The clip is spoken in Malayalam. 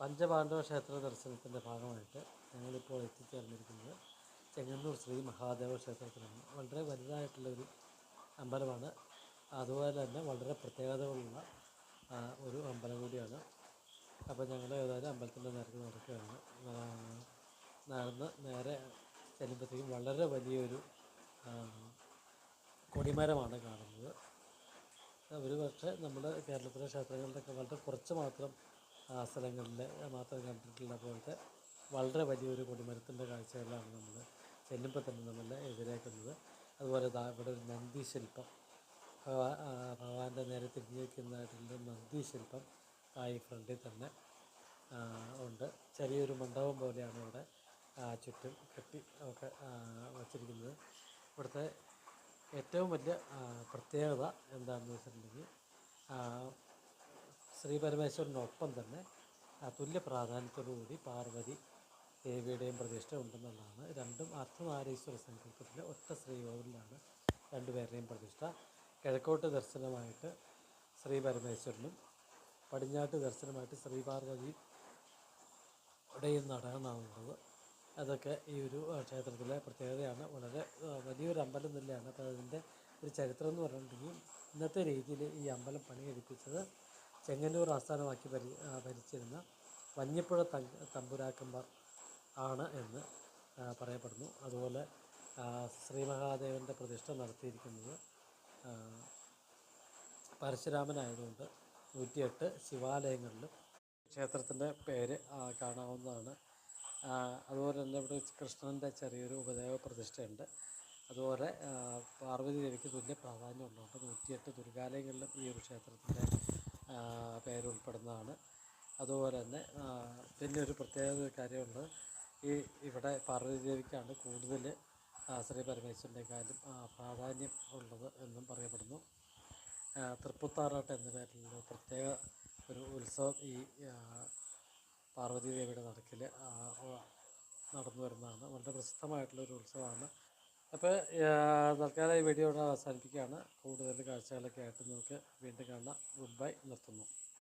പഞ്ചപാണ്ഡവ ക്ഷേത്ര ദർശനത്തിന്റെ ഭാഗമായിട്ട് ഞങ്ങളിപ്പോൾ എത്തിച്ചേർന്നിരിക്കുന്നത് ചെങ്ങന്നൂർ ശ്രീ മഹാദേവ ക്ഷേത്രത്തിലാണ്. വളരെ വലുതായിട്ടുള്ളൊരു അമ്പലമാണ്. അതുപോലെ തന്നെ വളരെ പ്രത്യേകതകളുള്ള ഒരു അമ്പലം കൂടിയാണ്. അപ്പോൾ ഞങ്ങൾ ഏതായാലും അമ്പലത്തിന്റെ നേരത്തെ നടക്കുകയാണ്. നടന്ന് നേരെ ചെല്ലുമ്പോഴത്തേക്കും വളരെ വലിയൊരു കൊടിമരമാണ് കാണുന്നത്. ഒരു പക്ഷേ നമ്മുടെ കേരളത്തിലെ ക്ഷേത്രങ്ങളിലൊക്കെ വളരെ കുറച്ച് മാത്രം സ്ഥലങ്ങളിൽ മാത്രം കണ്ടിട്ടുള്ള പോലത്തെ വളരെ വലിയൊരു കൊടിമരത്തിന്റെ കാഴ്ചകളാണ് നമ്മൾ ചെല്ലുമ്പോൾ തന്നെ നമ്മൾ എതിരേക്കുന്നത്. അതുപോലെ ഇവിടെ ഒരു നന്ദി ശില്പം ഭഗവാന്റെ നേരെ തിരിഞ്ഞു വയ്ക്കുന്നതായിട്ടുള്ള നന്ദി ശില്പം ഈ ഫ്രണ്ടിൽ തന്നെ ഉണ്ട്. ചെറിയൊരു മണ്ഡപം പോലെയാണ് ഇവിടെ ചുറ്റും കെട്ടി ഒക്കെ വച്ചിരിക്കുന്നത്. ഇവിടുത്തെ ഏറ്റവും വലിയ പ്രത്യേകത എന്താണെന്ന് വെച്ചിട്ടുണ്ടെങ്കിൽ ശ്രീ പരമേശ്വരനൊപ്പം തന്നെ തുല്യ പ്രാധാന്യത്തോടുകൂടി പാർവതി ദേവിയുടെയും പ്രതിഷ്ഠ ഉണ്ടെന്നുള്ളതാണ്. രണ്ടും അർദ്ധനാരീശ്വര സങ്കല്പത്തിലെ ഒറ്റ ശ്രീകോവിലാണ് രണ്ടുപേരുടെയും പ്രതിഷ്ഠ. കിഴക്കോട്ട് ദർശനമായിട്ട് ശ്രീ പരമേശ്വരനും പടിഞ്ഞാട്ട് ദർശനമായിട്ട് ശ്രീ പാർവതി ഇവിടെയും നടനാവുന്നത് അതൊക്കെ ഈ ഒരു ക്ഷേത്രത്തിലെ പ്രത്യേകതയാണ്. വളരെ വലിയൊരു അമ്പലം തന്നെയാണ്. അപ്പോൾ അതിന്റെ ഒരു ചരിത്രം എന്ന് പറഞ്ഞിട്ടുണ്ടെങ്കിൽ ഇന്നത്തെ രീതിയിൽ ഈ അമ്പലം പണിയെടുപ്പിച്ചത് ചെങ്ങന്നൂർ ആസ്ഥാനമാക്കി ഭരി ഭരിച്ചിരുന്ന വന്യപ്പുഴ തങ് തമ്പുരാക്കന്മാർ ആണ് എന്ന് പറയപ്പെടുന്നു. അതുപോലെ ശ്രീ മഹാദേവന്റെ പ്രതിഷ്ഠ നടത്തിയിരിക്കുന്നത് പരശുരാമനായതുകൊണ്ട് നൂറ്റിയെട്ട് ശിവാലയങ്ങളിലും ക്ഷേത്രത്തിന്റെ പേര് കാണാവുന്നതാണ്. അതുപോലെ തന്നെ ഇവിടെ കൃഷ്ണന്റെ ചെറിയൊരു ഉപദേവ പ്രതിഷ്ഠയുണ്ട്. അതുപോലെ പാർവതി ദേവിക്ക് തുല്യ പ്രാധാന്യമുള്ളതുകൊണ്ട് നൂറ്റിയെട്ട് ദുർഗാലയങ്ങളിലും ഈ ഒരു ക്ഷേത്രത്തിന്റെ ആ, പേര് ഉൾപ്പെടുന്നതാണ് അതുപോലെ തന്നെ പിന്നെ ഒരു പ്രത്യേക കാര്യമുണ്ട്. ഈ ഇവിടെ പാർവതി ദേവിക്കാണ് കൂടുതൽ ശ്രീ പരമേശ്വരന്റെക്കാളും പ്രാധാന്യം ഉള്ളത് എന്നും പറയപ്പെടുന്നു. തൃപ്പുത്താറാട്ട് എന്ന പേരിൽ പ്രത്യേക ഒരു ഉത്സവം ഈ പാർവതി ദേവിയുടെ നടക്കിൽ നടന്നു വരുന്നതാണ്. വളരെ പ്രസിദ്ധമായിട്ടുള്ള ഒരു ഉത്സവമാണ്. അപ്പോൾ തൽക്കാലം ഈ വീഡിയോ ഇവിടെ അവസാനിപ്പിക്കുകയാണ്. കൂടുതൽ കാഴ്ചകളൊക്കെ ആയിട്ട് നമുക്ക് വീണ്ടും കാണാം. Goodbye. നിർത്തുന്നു.